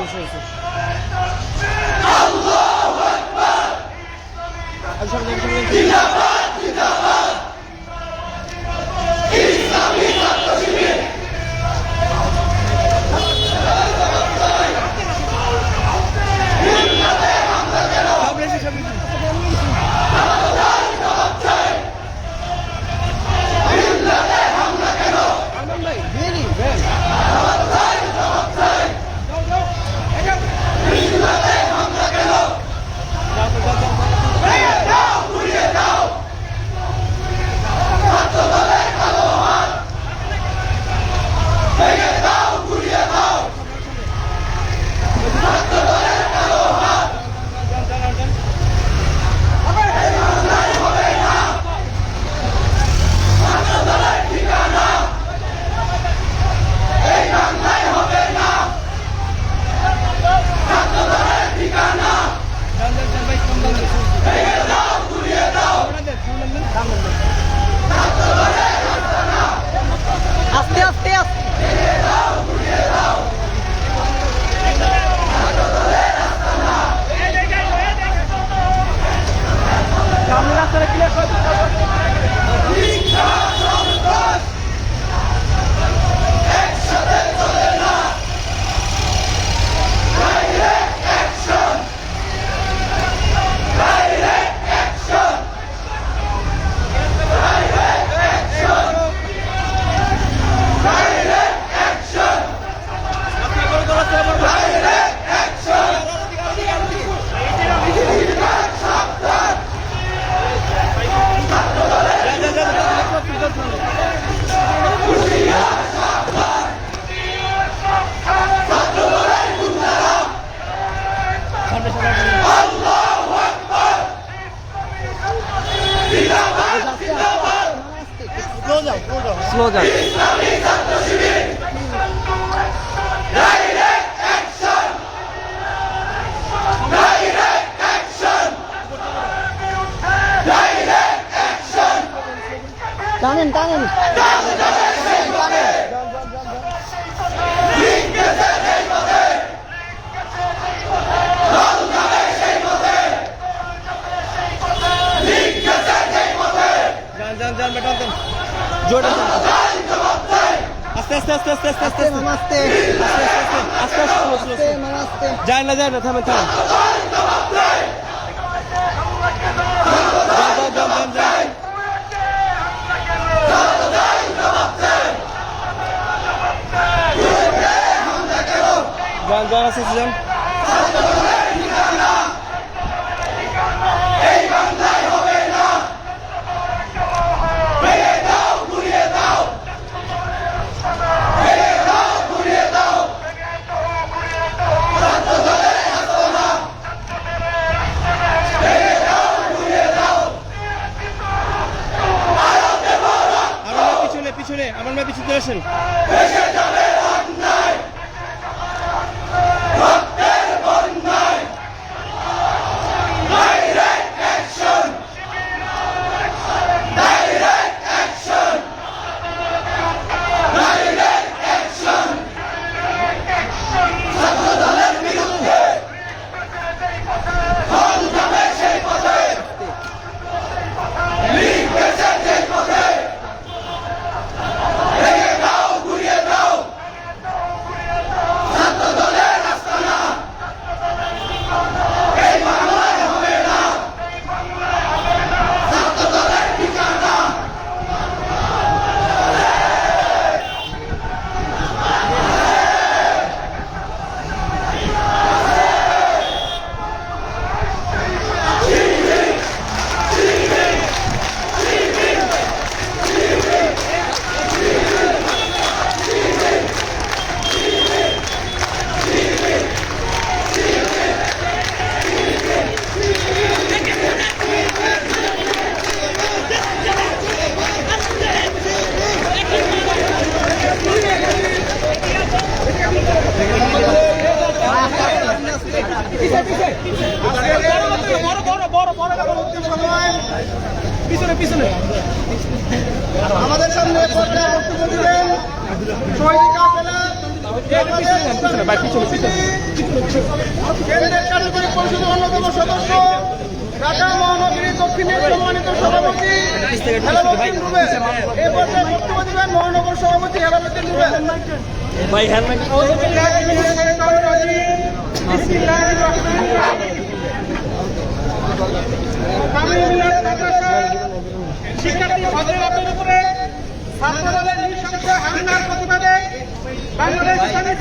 খুশি হয়েছি। আল্লাহু আকবার। আল্লাহু আকবার টানেন টানেন। যায় না যায় না থামেন থামেন। যান যান আছে যান কেন্দ্রের কার্যকরী পরিষদের অন্যতম সদস্য ঢাকা মহানগরী দক্ষিণের সম্মানিত সভাপতি হেলালুদ্দিন রুবেল। এ পর্যায়ে বক্তব্য দিবেন মহানগর সভাপতি হেলালুদ্দিন রুবেল। ভাই হেলমেট শিক্ষার্থী ভদ্রলোকের উপরে ছাত্রদলের নৃশংস হামলার প্রতিবাদে বাংলাদেশ ইসলামী ছাত্রশিবির ঢাকা মহানগর দক্ষিণ সাহেব পত্রিকা আয়োজিত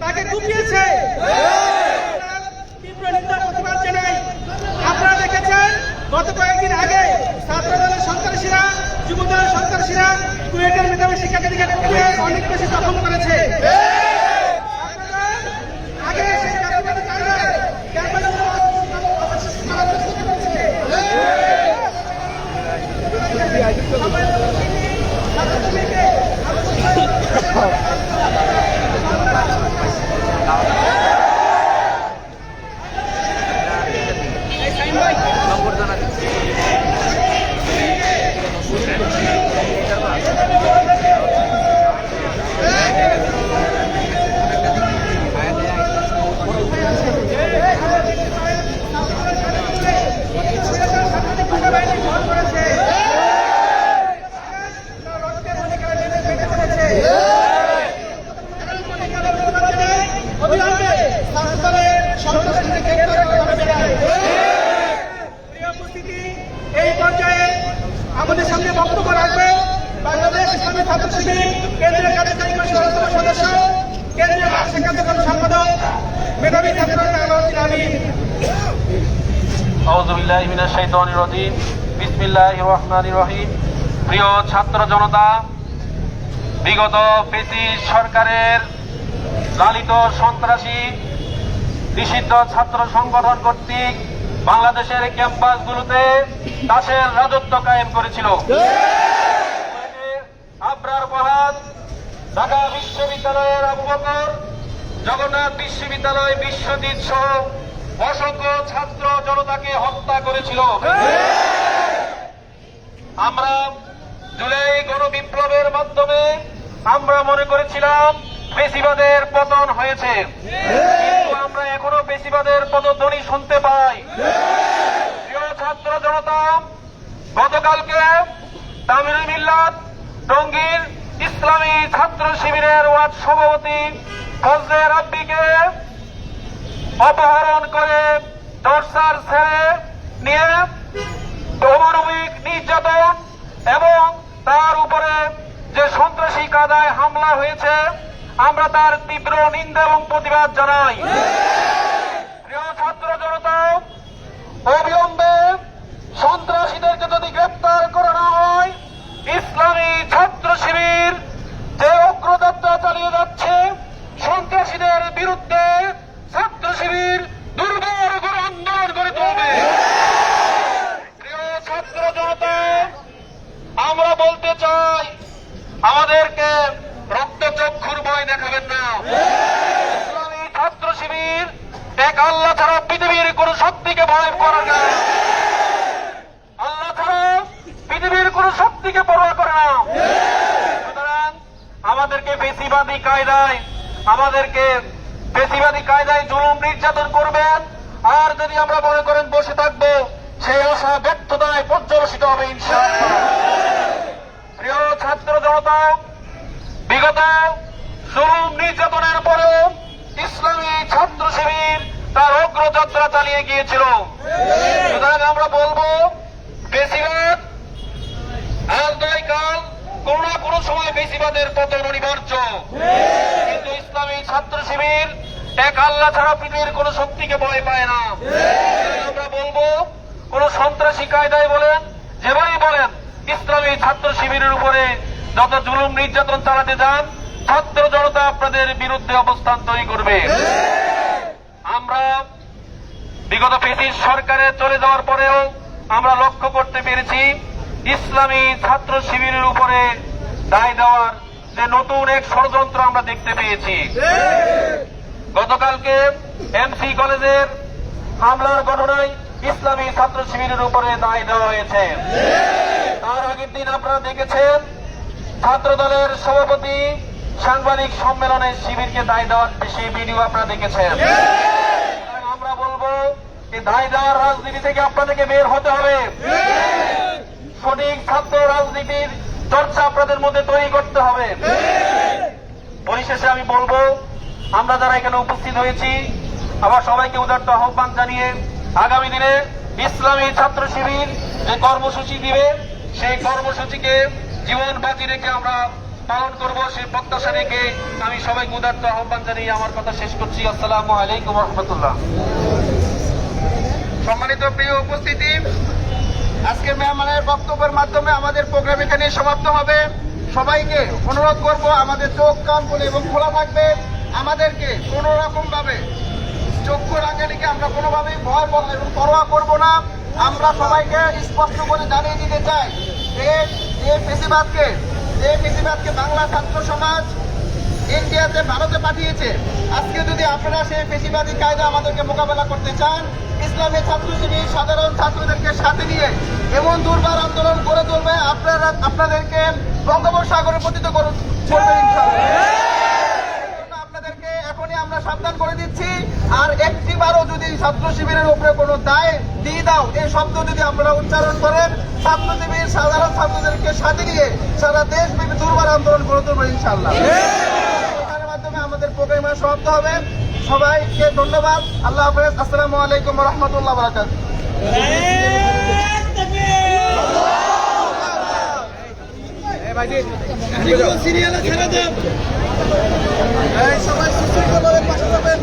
তাকে আপনারা দেখেছেন গত কয়েকদিন আগে ছাত্রদলের সন্ত্রাসীরা যুব দলের সন্ত্রাসীরা কুয়েটের মেধাবী শিক্ষার্থীকে কুপিয়ে অনেক বেশি দখল করেছে আপনারা আগে সেই জাতীয়তাবাদী কায়দায় ক্যাম্পাসে করার চেষ্টা করেছে। অবিলম্বে সংসদে সন্ত্রাসীদের গ্রেপ্তার করা হবে জানাই। প্রিয় উপস্থিতি, এই পর্যায়ে আমাদের সামনে বক্তব্য রাখবে বাংলাদেশ ইসলামী ছাত্র শিবির কেন্দ্রীয় কার্যকরী পরিষদের অন্যতম সদস্য কেন্দ্রীয় মাদ্রাসা কার্যক্রম সম্পাদক মেধাবী ছাত্র আলাউদ্দিন আমিন আউযু বিল্লাহি মিনাশ শাইতানির রাজিম বিসমিল্লাহির রহমানির রহিম প্রিয় ছাত্র জনতা, বিগত পেসি সরকারের লালিত সন্ত্রাসী নিষিদ্ধ ছাত্র সংগঠন কর্তৃক বাংলাদেশের ক্যাম্পাসগুলোতে দাসের রাজত্ব কায়েম করেছিল। আবরার বহাদ ঢাকা বিশ্ববিদ্যালয়ের আবু জগন্নাথ বিশ্ববিদ্যালয় বিশ্বজিৎ সহ অসংখ্য ছাত্র জনতাকে হত্যা করেছিল। আমরা জুলাই গণবিপ্লবের মাধ্যমে আমরা মনে করেছিলাম বেশিবাদের পতন হয়েছে। কিন্তু আমরা এখনও বেশিবাদের পদধ্বনি শুনতে পাই। প্রিয় ছাত্র জনতা, গতকালকে তামিল মিল্লাত টঙ্গীর ইসলামী ছাত্র শিবিরের ওয়ার্ড সভাপতি ফজলে রাব্বিকে অপহরণ করে টর্চার ছেড়ে নিয়ে অমানবিক নির্যাতন এবং তার উপরে যে সন্ত্রাসী কাদায় হামলা হয়েছে, আমরা তার তীব্র নিন্দা এবং প্রতিবাদ জানাই। প্রিয় ছাত্র জনতা, অবিলম্বে সন্ত্রাসীদেরকে যদি গ্রেপ্তার করা না হয়, ইসলামী ছাত্র শিবির যে অগ্রযাত্রা চালিয়ে যাচ্ছে, সন্ত্রাসীদের বিরুদ্ধে শিবির দুর্বল করে আন্দোলন করে তুলবে। প্রিয় ছাত্র জনতা, আমরা বলতে চাই, আমাদেরকে রক্তচক্ষুর ভয় দেখাবেন না। ছাত্র শিবির এক আল্লাহ ছাড়া পৃথিবীর কোন শক্তিকে ভয় করে না। আল্লাহ ছাড়া পৃথিবীর কোন শক্তিকে পরোয়া করে না। আমাদেরকে বেশিবাদী কায়দায়, আমাদেরকে বেশিবাদী কায়দায় জুলুম নির্যাতন করবেন। আর যদি আমরা মনে করেন বসে থাকব, সেই আশা ব্যর্থতায় পর্যবসিত হবে ইনশাআল্লাহ। প্রিয় ছাত্র জনতা, বিগত জুলুম নির্যাতনের পরেও ইসলামী ছাত্র শিবির তার অগ্রযাত্রা চালিয়ে গিয়েছিল। সুতরাং আমরা বলব, বেশিরভাগ আজ নয় কাল কোন না কোন সময় বেশিবাদের পতন অনিবার্য। কিন্তু ইসলামী ছাত্র শিবির এক আল্লাহ ছাড়া পৃথিবীর কোন শক্তিকে ভয় পায় না। আমরা বলব, কোন সন্ত্রাসী কায়দায় বলেন, যেভাবেই বলেন, ইসলামী ছাত্র শিবিরের উপরে যত জুলুম, নির্যাতন চালাতে যান, ছাত্র জনতা আপনাদের বিরুদ্ধে অবস্থান তৈরি করবে। আমরা বিগত ফেসিস সরকারে চলে যাওয়ার পরেও আমরা লক্ষ্য করতে পেরেছি, ইসলামী ছাত্র শিবিরের উপরে দায় দেওয়ার যে নতুন এক ষড়যন্ত্র আমরা দেখতে পেয়েছি। গতকালকে এমসি কলেজের হামলার ঘটনায় ইসলামী ছাত্র শিবিরের উপরে দায় দেওয়া হয়েছে। তার আগের দিন আপনারা দেখেছেন ছাত্র দলের সভাপতি সাংবাদিক সম্মেলনে শিবিরকে দায় দেওয়ার সেই ভিডিও আপনারা দেখেছেন। আমরা বলব যে দায় দেওয়ার রাজনীতি থেকে আপনাদেরকে বের হতে হবে। সঠিক ছাত্র রাজনীতির চর্চা আপনাদের মধ্যে তৈরি করতে হবে। পরিশেষে আমি বলব, আমরা যারা এখানে উপস্থিত হয়েছি আবার সবাইকে উদার্ত আহ্বান জানিয়ে আগামী দিনে ইসলামী ছাত্র শিবির যে কর্মসূচি দিবে, সেই কর্মসূচিকে জীবন বাজি রেখে আমরা পালন করব, সেই প্রত্যাশা রেখে আমি সবাইকে উদার্ত আহ্বান জানিয়ে আমার কথা শেষ করছি। আসসালামু আলাইকুম রহমতুল্লাহ। সম্মানিত প্রিয় উপস্থিতি আজকে মেহমানের বক্তব্যের মাধ্যমে আমাদের প্রোগ্রাম এখানে সমাপ্ত হবে। সবাইকে অনুরোধ করব, আমাদের চোখ কান খুলে এবং খোলা থাকবে। আমাদেরকে কোনো রকম ভাবে চক্ষু রাঙ্গানিকে আমরা কোনোভাবেই ভয় এবং পরোয়া করব না। আমরা সবাইকে স্পষ্ট করে জানিয়ে দিতে চাই যে যে ফেসিবাদকে যে ফেসিবাদকে বাংলা ছাত্র সমাজ ইন্ডিয়াতে ভারতে পাঠিয়েছে, আজকে যদি আপনারা সেই পেশিবাদী কায়দা আমাদেরকে মোকাবেলা করতে চান ইসলামী ছাত্র শিবির সাধারণ ছাত্রদেরকে সাথে নিয়ে এমন দুর্বার আন্দোলন করে তুলবে আপনারা আপনাদেরকে বঙ্গোপসাগরে পতিত করুন। ইনশাআল্লাহ। আপনাদেরকে এখনই আমরা সাবধান করে দিচ্ছি। আর যদি ছাত্র শিবিরের উপরে কোনো দায় দিয়ে দাও এই শব্দ যদি আপনারা উচ্চারণ করেন ছাত্র শিবির সাধারণ ছাত্রদেরকে সাথে নিয়ে সারা দেশ দুর্বার আন্দোলন তুলবে ইনশাল্লাহ মাধ্যমে আমাদের প্রোগ্রাম সমাপ্ত হবে। সবাইকে ধন্যবাদ আল্লাহ হাফেজ আসসালামু আলাইকুম রহমতুল্লাহ বারাকাত সবাই সুশৃঙ্খলভাবে পাশে যাবেন